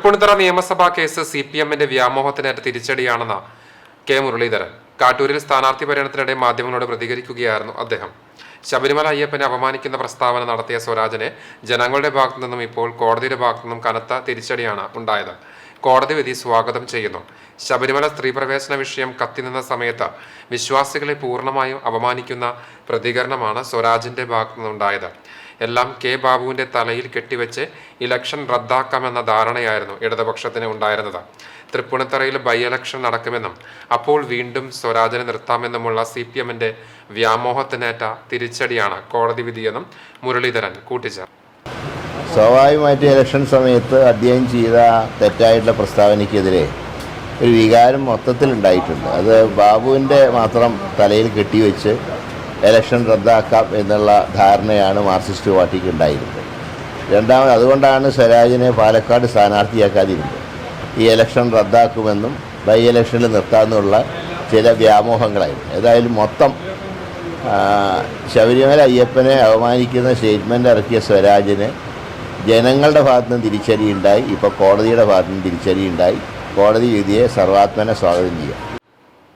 തൃപ്പൂണിത്തറ നിയമസഭാ case C P എമ്മിന്റെ വ്യാമോഹത്തിനേറ്റ തിരിച്ചടിയാണെന്ന് K Muraleedharan. കാട്ടൂരിൽ സ്ഥാനാർത്ഥി പര്യടനത്തിനിടെ മാധ്യമങ്ങളോട് പ്രതികരിക്കുകയായിരുന്നു അദ്ദേഹം. ശബരിമല അയ്യപ്പനെ അപമാനിക്കുന്ന പ്രസ്താവന നടത്തിയ സ്വരാജനെ ജനങ്ങളുടെ ഭാഗത്തു നിന്നും ഇപ്പോൾ കോടതിയുടെ ഭാഗത്തു നിന്നും കനത്ത തിരിച്ചടിയാണ് ഉണ്ടായത്. കോടതി വിധി സ്വാഗതം ചെയ്യുന്നു. ശബരിമല സ്ത്രീപ്രവേശന വിഷയം കത്തിനിന്ന സമയത്ത് വിശ്വാസികളെ പൂർണമായും അപമാനിക്കുന്ന പ്രതികരണമാണ് സ്വരാജിന്റെ ഭാഗത്തു നിന്നുണ്ടായത്. എല്ലാം കെ ബാബുവിന്റെ തലയിൽ കെട്ടിവെച്ച് ഇലക്ഷൻ റദ്ദാക്കാമെന്ന ധാരണയായിരുന്നു ഇടതുപക്ഷത്തിന് ഉണ്ടായിരുന്നത്. തൃപ്പൂണിത്തറയിൽ ബൈ ഇലക്ഷൻ നടക്കുമെന്നും അപ്പോൾ വീണ്ടും സ്വരാജിനെ നിർത്താമെന്നുമുള്ള സി പി എമ്മിന്റെ വ്യാമോഹത്തിനേറ്റ തിരിച്ചടിയാണ് കോടതി വിധിയെന്നും മുരളീധരൻ കൂട്ടിച്ചേർത്തു. സ്വാഭാവികമായിട്ട് ഇലക്ഷൻ സമയത്ത് അദ്ദേഹം ചെയ്ത തെറ്റായിട്ടുള്ള പ്രസ്താവനയ്ക്കെതിരെ ഒരു വികാരം മൊത്തത്തിൽ ഉണ്ടായിട്ടുണ്ട്. അത് ബാബുവിന്റെ മാത്രം തലയിൽ കെട്ടിവെച്ച് ഇലക്ഷൻ റദ്ദാക്കാം എന്നുള്ള ധാരണയാണ് മാർക്സിസ്റ്റ് പാർട്ടിക്ക് ഉണ്ടായിരുന്നത്. രണ്ടാമത് അതുകൊണ്ടാണ് സ്വരാജിനെ പാലക്കാട് സ്ഥാനാർത്ഥിയാക്കാതിരുന്നത്. ഈ ഇലക്ഷൻ റദ്ദാക്കുമെന്നും ബൈ ഇലക്ഷനിൽ നിർത്താമെന്നുള്ള ചില വ്യാമോഹങ്ങളായിരുന്നു. ഏതായാലും മൊത്തം ശബരിമല അയ്യപ്പനെ അവമാനിക്കുന്ന സ്റ്റേറ്റ്മെന്റ് ഇറക്കിയ സ്വരാജിന് ജനങ്ങളുടെ ഭാഗത്തു നിന്ന് തിരിച്ചടിയുണ്ടായി. ഇപ്പോൾ കോടതിയുടെ ഭാഗത്തു നിന്ന് തിരിച്ചടിയുണ്ടായി. കോടതി വിധിയെ സർവാത്മനെ സ്വാഗതം ചെയ്യാം